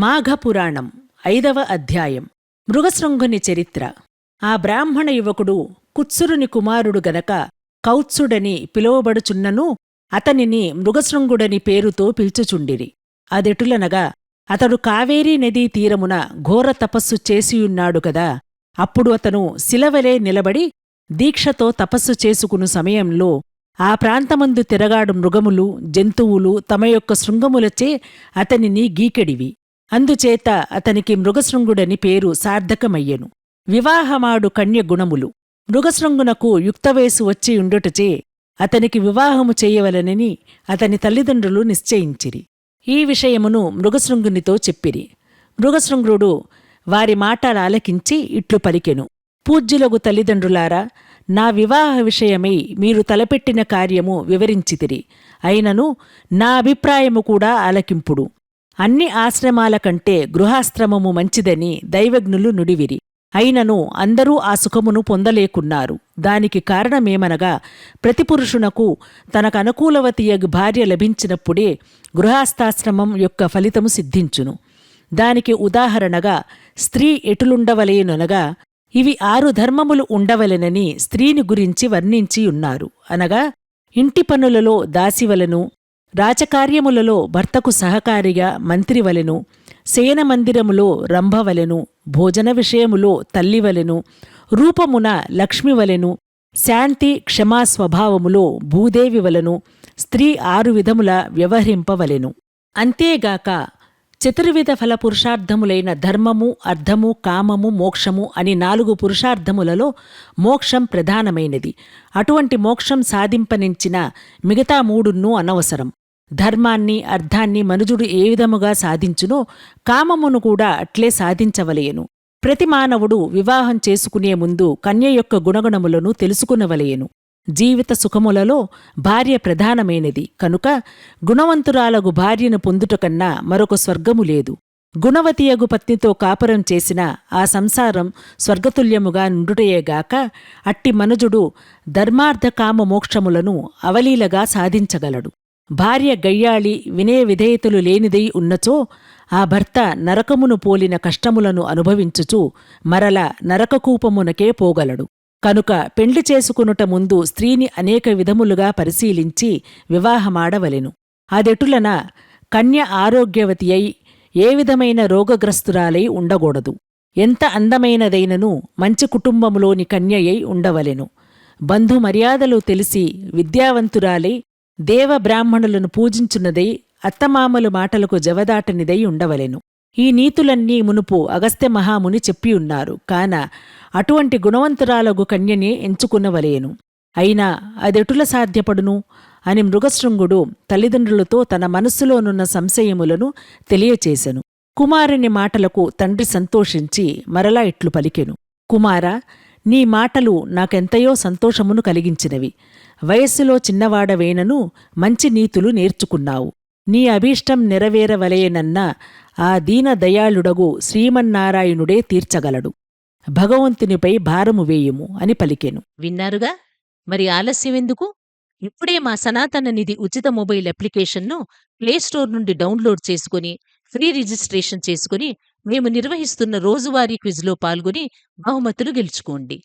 మాఘపురాణం ఐదవ అధ్యాయం. మృగశృంగుని చరిత్ర. ఆ బ్రాహ్మణ యువకుడు కుత్సురుని కుమారుడు గనక కౌత్సుడని పిలువబడుచున్నను అతనిని మృగశృంగుడని పేరుతో పిల్చుచుండిరి. అదెటులనగా అతడు కావేరీ నదీ తీరమున ఘోర తపస్సు చేసియున్నాడు కదా అప్పుడు అతను శిలవలే నిలబడి దీక్షతో తపస్సు చేసుకును సమయంలో ఆ ప్రాంతమందు తిరగాడు మృగములు జంతువులు తమ యొక్క శృంగములచే అతనిని గీకెడివి. అందుచేత అతనికి మృగశృంగుడని పేరు సార్థకమయ్యెను. వివాహమాడు కన్య గుణములు మృగశృంగునకు యుక్తవయసు వచ్చి ఉండుటచే అతనికి వివాహము చేయవలనని అతని తల్లిదండ్రులు నిశ్చయించిరి. ఈ విషయమును మృగశృంగునితో చెప్పిరి. మృగశృంగుడు వారి మాటలు ఆలకించి ఇట్లు పలికెను. పూజ్యులగు తల్లిదండ్రులారా నా వివాహ విషయమై మీరు తలపెట్టిన కార్యము వివరించితిరి. అయినను నా అభిప్రాయము కూడా ఆలకింపుడు. అన్ని ఆశ్రమాల కంటే గృహాశ్రమము మంచిదని దైవజ్ఞులు నుడివిరి. అయినను అందరూ ఆ సుఖమును పొందలేకున్నారు. దానికి కారణమేమనగా ప్రతి పురుషునకు తనకు భార్య లభించినప్పుడే గృహాస్థాశ్రమం యొక్క ఫలితము సిద్ధించును. దానికి ఉదాహరణగా స్త్రీ ఎటులుండవలేననగా ఇవి ఆరు ధర్మములు ఉండవలెనని స్త్రీని గురించి వర్ణించి ఉన్నారు అనగా ఇంటి పనులలో దాసివలను రాచకార్యములలో భర్తకు సహకారిగా మంత్రివలెను శయనమందిరములో రంభవలెను భోజన విషయములో తల్లివలెను రూపమున లక్ష్మివలెను శాంతి క్షమా స్వభావములో భూదేవి వలెను స్త్రీ ఆరు విధముల వ్యవహరింపవలెను. అంతేగాక చతుర్విధ ఫల పురుషార్థములైన ధర్మము అర్థము కామము మోక్షము అని నాలుగు పురుషార్థములలో మోక్షం ప్రధానమైనది. అటువంటి మోక్షం సాధింపనించిన మిగతా మూడున్నూ అనవసరం. ధర్మాన్ని అర్థాన్ని మనుజుడు ఏ విధముగా సాధించునో కామమును కూడా అట్లే సాధించవలయను ప్రతి మానవుడు వివాహం చేసుకునే ముందు కన్య యొక్క గుణగుణములను తెలుసుకునవలయను జీవిత సుఖములలో భార్య ప్రధానమైనది. కనుక గుణవంతురాలగు భార్యను పొందుటకన్నా మరొక స్వర్గము లేదు. గుణవతియగు పత్నితో కాపురం చేసిన ఆ సంసారం స్వర్గతుల్యముగా నుండుటయేగాక అట్టి మనుజుడు ధర్మార్థకామ మోక్షములను అవలీలగా సాధించగలడు. భార్య గయ్యాళి వినయ విధేయతలు లేనిదై ఉన్నచో ఆ భర్త నరకమును పోలిన కష్టములను అనుభవించుచు మరల నరకకూపమునకే పోగలడు. కనుక పెండ్లి చేసుకునుట ముందు స్త్రీని అనేక విధములుగా పరిశీలించి వివాహమాడవలెను. అదెటులన కన్య ఆరోగ్యవతి అయి ఏ విధమైన రోగగ్రస్తురాలై ఉండకూడదు ఎంత అందమైనదైనను మంచి కుటుంబములోని కన్యయై ఉండవలెను. బంధుమర్యాదలు తెలిసి విద్యావంతురాలై దేవబ్రాహ్మణులను పూజించున్నదై అత్తమామలు మాటలకు జవదాటనిదై ఉండవలెను. ఈ నీతులన్నీ మునుపు అగస్త్య మహాముని చెప్పియున్నారు కాన అటువంటి గుణవంతురాలగు కన్యనే ఎంచుకున్నవలేను అయినా అదెటుల సాధ్యపడును? అని మృగశృంగుడు తల్లిదండ్రులతో తన మనస్సులోనున్న సంశయములను తెలియచేశెను కుమారుని మాటలకు తండ్రి సంతోషించి మరలా ఇట్లు పలికెను. కుమారా నీ మాటలు నాకెంతయో సంతోషమును కలిగించినవి. వయస్సులో చిన్నవాడవేనను మంచి నీతులు నేర్చుకున్నావు. నీ అభీష్టం నెరవేరవలేనన్న ఆ దీన దయాళుడగు శ్రీమన్నారాయణుడే తీర్చగలడు. భగవంతునిపై భారము వేయుము అని పలికెను. విన్నారుగా? మరి ఆలస్యమెందుకు ఇప్పుడే మా సనాతన నిధి ఉచిత మొబైల్ అప్లికేషన్ను ప్లేస్టోర్ నుండి డౌన్లోడ్ చేసుకుని ఫ్రీ రిజిస్ట్రేషన్ చేసుకుని మేము నిర్వహిస్తున్న రోజువారీ క్విజ్లో పాల్గొని బహుమతులు గెలుచుకోండి.